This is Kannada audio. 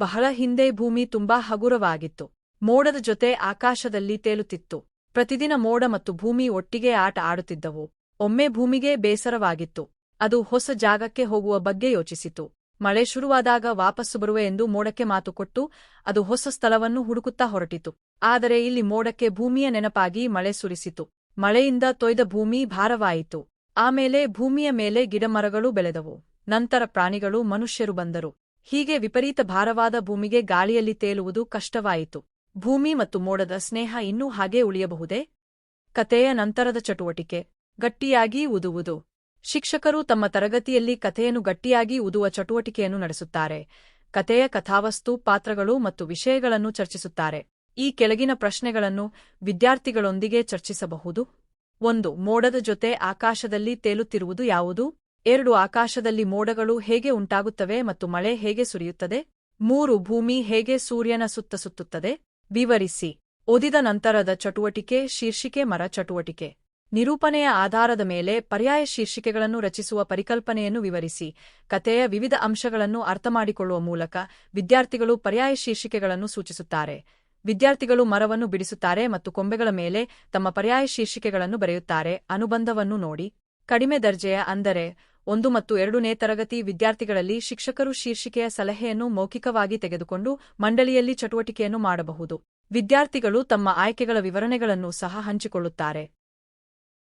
ಬಹಳ ಹಿಂದೆ ಭೂಮಿ ತುಂಬಾ ಹಗುರವಾಗಿತ್ತು. ಮೋಡದ ಜೊತೆ ಆಕಾಶದಲ್ಲಿ ತೇಲುತ್ತಿತ್ತು. ಪ್ರತಿದಿನ ಮೋಡ ಮತ್ತು ಭೂಮಿ ಒಟ್ಟಿಗೆ ಆಟ ಆಡುತ್ತಿದ್ದವು. ಒಮ್ಮೆ ಭೂಮಿಗೆ ಬೇಸರವಾಗಿತ್ತು. ಅದು ಹೊಸ ಜಾಗಕ್ಕೆ ಹೋಗುವ ಬಗ್ಗೆ ಯೋಚಿಸಿತು. ಮಳೆ ಶುರುವಾದಾಗ ವಾಪಸ್ಸು ಬರುವೆ ಎಂದು ಮೋಡಕ್ಕೆ ಮಾತು ಕೊಟ್ಟು ಅದು ಹೊಸ ಸ್ಥಳವನ್ನು ಹುಡುಕುತ್ತಾ ಹೊರಟಿತು. ಆದರೆ ಇಲ್ಲಿ ಮೋಡಕ್ಕೆ ಭೂಮಿಯ ನೆನಪಾಗಿ ಮಳೆ ಸುರಿಸಿತು. ಮಳೆಯಿಂದ ತೊಯ್ದ ಭೂಮಿ ಭಾರವಾಯಿತು. ಆಮೇಲೆ ಭೂಮಿಯ ಮೇಲೆ ಗಿಡಮರಗಳು ಬೆಳೆದವು. ನಂತರ ಪ್ರಾಣಿಗಳು ಮನುಷ್ಯರು ಬಂದರು. ಹೀಗೆ ವಿಪರೀತ ಭಾರವಾದ ಭೂಮಿಗೆ ಗಾಳಿಯಲ್ಲಿ ತೇಲುವುದು ಕಷ್ಟವಾಯಿತು. ಭೂಮಿ ಮತ್ತು ಮೋಡದ ಸ್ನೇಹ ಇನ್ನೂ ಹಾಗೇ ಉಳಿಯಬಹುದೇ? ಕಥೆಯ ನಂತರದ ಚಟುವಟಿಕೆ. ಗಟ್ಟಿಯಾಗಿ ಉದುವುದು. ಶಿಕ್ಷಕರು ತಮ್ಮ ತರಗತಿಯಲ್ಲಿ ಕಥೆಯನ್ನು ಗಟ್ಟಿಯಾಗಿ ಉದುವ ಚಟುವಟಿಕೆಯನ್ನು ನಡೆಸುತ್ತಾರೆ. ಕಥೆಯ ಕಥಾವಸ್ತು, ಪಾತ್ರಗಳು ಮತ್ತು ವಿಷಯಗಳನ್ನು ಚರ್ಚಿಸುತ್ತಾರೆ. ಈ ಕೆಳಗಿನ ಪ್ರಶ್ನೆಗಳನ್ನು ವಿದ್ಯಾರ್ಥಿಗಳೊಂದಿಗೆ ಚರ್ಚಿಸಬಹುದು. ಒಂದು, ಮೋಡದ ಜೊತೆ ಆಕಾಶದಲ್ಲಿ ತೇಲುತ್ತಿರುವುದು ಯಾವುದು? ಎರಡು ಆಕಾಶದಲ್ಲಿ ಮೋಡಗಳು ಹೇಗೆ ಉಂಟಾಗುತ್ತವೆ ಮತ್ತು ಮಳೆ ಹೇಗೆ ಸುರಿಯುತ್ತದೆ? ಮೂರು, ಭೂಮಿ ಹೇಗೆ ಸೂರ್ಯನ ಸುತ್ತ ಸುತ್ತುತ್ತದೆ? ವಿವರಿಸಿ. ಓದಿದ ನಂತರದ ಚಟುವಟಿಕೆ, ಶೀರ್ಷಿಕೆ, ಮರ ಚಟುವಟಿಕೆ. ನಿರೂಪಣೆಯ ಆಧಾರದ ಮೇಲೆ ಪರ್ಯಾಯ ಶೀರ್ಷಿಕೆಗಳನ್ನು ರಚಿಸುವ ಪರಿಕಲ್ಪನೆಯನ್ನು ವಿವರಿಸಿ. ಕಥೆಯ ವಿವಿಧ ಅಂಶಗಳನ್ನು ಅರ್ಥಮಾಡಿಕೊಳ್ಳುವ ಮೂಲಕ ವಿದ್ಯಾರ್ಥಿಗಳು ಪರ್ಯಾಯ ಶೀರ್ಷಿಕೆಗಳನ್ನು ಸೂಚಿಸುತ್ತಾರೆ. ವಿದ್ಯಾರ್ಥಿಗಳು ಮರವನ್ನು ಬಿಡಿಸುತ್ತಾರೆ ಮತ್ತು ಕೊಂಬೆಗಳ ಮೇಲೆ ತಮ್ಮ ಪರ್ಯಾಯ ಶೀರ್ಷಿಕೆಗಳನ್ನು ಬರೆಯುತ್ತಾರೆ. ಅನುಬಂಧವನ್ನು ನೋಡಿ. ಕಡಿಮೆ ದರ್ಜೆಯ ಅಂದರೆ ಒಂದು ಮತ್ತು ಎರಡನೇ ತರಗತಿ ವಿದ್ಯಾರ್ಥಿಗಳಲ್ಲಿ ಶಿಕ್ಷಕರು ಶೀರ್ಷಿಕೆಯ ಸಲಹೆಯನ್ನು ಮೌಖಿಕವಾಗಿ ತೆಗೆದುಕೊಂಡು ಮಂಡಳಿಯಲ್ಲಿ ಚಟುವಟಿಕೆಯನ್ನು ಮಾಡಬಹುದು. ವಿದ್ಯಾರ್ಥಿಗಳು ತಮ್ಮ ಆಯ್ಕೆಗಳ ವಿವರಣೆಗಳನ್ನು ಸಹ ಹಂಚಿಕೊಳ್ಳುತ್ತಾರೆ.